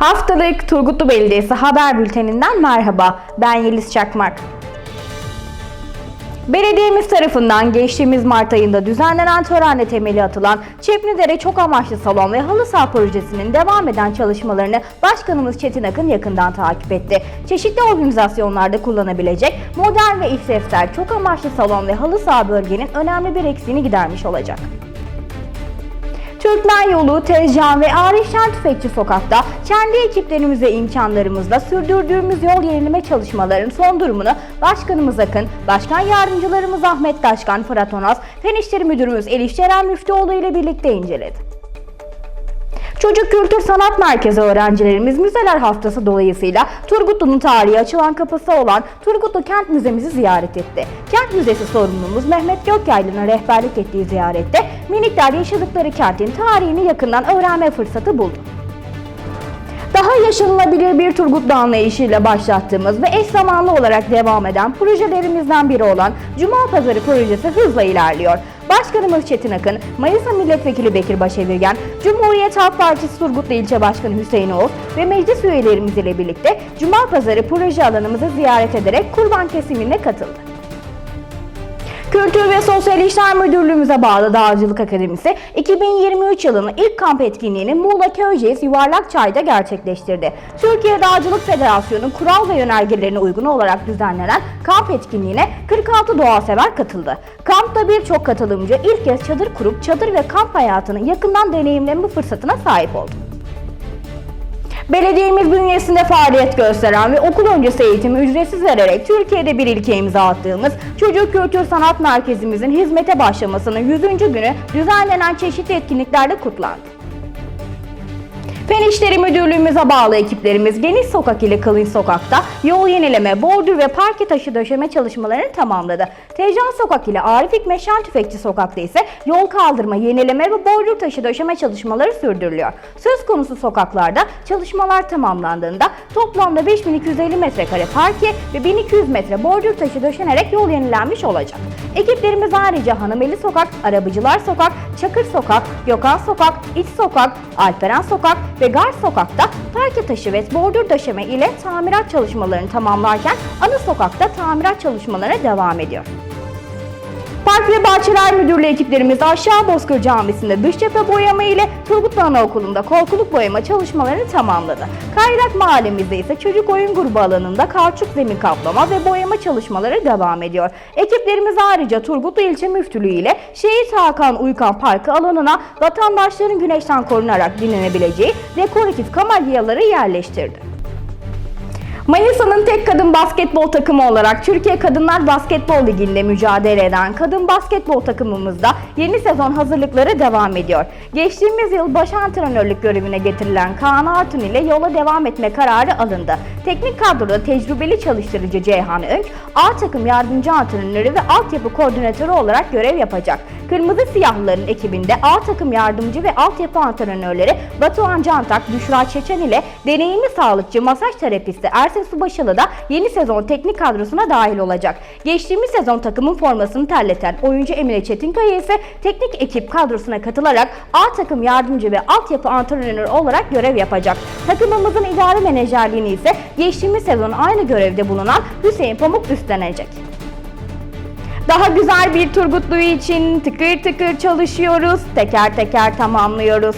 Haftalık Turgutlu Belediyesi Haber Bülteninden merhaba. Ben Yeliz Çakmak. Belediyemiz tarafından geçtiğimiz Mart ayında düzenlenen törenle temeli atılan Çepnidere Çok Amaçlı Salon ve Halı Saha Projesi'nin devam eden çalışmalarını Başkanımız Çetin Akın yakından takip etti. Çeşitli organizasyonlarda kullanabilecek modern ve işlevsel çok amaçlı salon ve halı saha bölgenin önemli bir eksiğini gidermiş olacak. Türkmen Yolu, Tezcan ve Arif Şen Tüfekçi Sokak'ta kendi ekiplerimize imkanlarımızla sürdürdüğümüz yol yenileme çalışmalarının son durumunu Başkanımız Akın, Başkan Yardımcılarımız Ahmet Taşkan, Fırat Onaz, Fen İşleri Müdürümüz Elif Ceren Müftüoğlu ile birlikte inceledi. Çocuk Kültür Sanat Merkezi öğrencilerimiz Müzeler Haftası dolayısıyla Turgutlu'nun tarihi açılan kapısı olan Turgutlu Kent Müzemizi ziyaret etti. Kent Müzesi sorumlumuz Mehmet Gökyaylı'nın rehberlik ettiği ziyarette minikler yaşadıkları kentin tarihini yakından öğrenme fırsatı buldu. Daha yaşanılabilir bir Turgutlu anlayışıyla başlattığımız ve eş zamanlı olarak devam eden projelerimizden biri olan Cuma Pazarı projesi hızla ilerliyor. Başkanımız Çetin Akın, Manisa Milletvekili Bekir Başevirgen, Cumhuriyet Halk Partisi Turgutlu İlçe Başkanı Hüseyin Oğuz ve meclis üyelerimiz ile birlikte Cuma Pazarı proje alanımızı ziyaret ederek kurban kesimine katıldı. Kültür ve Sosyal İşler Müdürlüğümüze bağlı Dağcılık Akademisi 2023 yılının ilk kamp etkinliğini Muğla Köyceğiz Yuvarlakçay'da gerçekleştirdi. Türkiye Dağcılık Federasyonu kural ve yönergelerine uygun olarak düzenlenen kamp etkinliğine 46 doğasever katıldı. Kampta birçok katılımcı ilk kez çadır kurup çadır ve kamp hayatını yakından deneyimleme fırsatına sahip oldu. Belediyemiz bünyesinde faaliyet gösteren ve okul öncesi eğitimi ücretsiz vererek Türkiye'de bir ilke imza attığımız Çocuk Kültür Sanat Merkezimizin hizmete başlamasının 100. günü düzenlenen çeşitli etkinliklerde kutlandı. Fen İşleri Müdürlüğümüze bağlı ekiplerimiz Geniş Sokak ile Kılınç Sokak'ta yol yenileme, bordür ve parke taşı döşeme çalışmalarını tamamladı. Tezcan Sokak ile Arif Hikmet Tüfekçi Sokak'ta ise yol kaldırma, yenileme ve bordür taşı döşeme çalışmaları sürdürülüyor. Söz konusu sokaklarda çalışmalar tamamlandığında toplamda 5250 metrekare parke ve 1200 metre bordür taşı döşenerek yol yenilenmiş olacak. Ekiplerimiz ayrıca Hanımeli Sokak, Arabacılar Sokak, Çakır Sokak, Gökhan Sokak, İç Sokak, Alperen Sokak ve Gar Sokak'ta parke taşı ve bordür döşeme ile tamirat çalışmalarını tamamlarken ana sokakta tamirat çalışmalarına devam ediyor. Park ve Bahçeler Müdürlüğü ekiplerimiz Aşağı Bozkır Camisi'nde dış cephe boyama ile Turgutlu Anaokulu'nda korkuluk boyama çalışmalarını tamamladı. Kayrak Mahallemizde ise çocuk oyun grubu alanında kauçuk zemin kaplama ve boyama çalışmaları devam ediyor. Ekiplerimiz ayrıca Turgutlu İlçe Müftülüğü ile Şehit Hakan Uykan Parkı alanına vatandaşların güneşten korunarak dinlenebileceği dekoratif kamelyaları yerleştirdi. Manisa'nın tek kadın basketbol takımı olarak Türkiye Kadınlar Basketbol Ligi'nde mücadele eden kadın basketbol takımımızda yeni sezon hazırlıkları devam ediyor. Geçtiğimiz yıl baş antrenörlük görevine getirilen Kaan Artun ile yola devam etme kararı alındı. Teknik kadroda tecrübeli çalıştırıcı Ceyhan Önk, A takım yardımcı antrenörü ve altyapı koordinatörü olarak görev yapacak. Kırmızı Siyahlıların ekibinde A takım yardımcı ve altyapı antrenörleri Batuhan Cantak, Büşra Çeçen ile deneyimli sağlıkçı, masaj terapisti Ersin Subaşılı da yeni sezon teknik kadrosuna dahil olacak. Geçtiğimiz sezon takımın formasını terleten oyuncu Emine Çetinkaya ise teknik ekip kadrosuna katılarak A takım yardımcı ve altyapı antrenörü olarak görev yapacak. Takımımızın idare menajerliğini ise geçtiğimiz sezon aynı görevde bulunan Hüseyin Pamuk üstlenecek. Daha güzel bir Turgutlu için tıkır tıkır çalışıyoruz, teker teker tamamlıyoruz.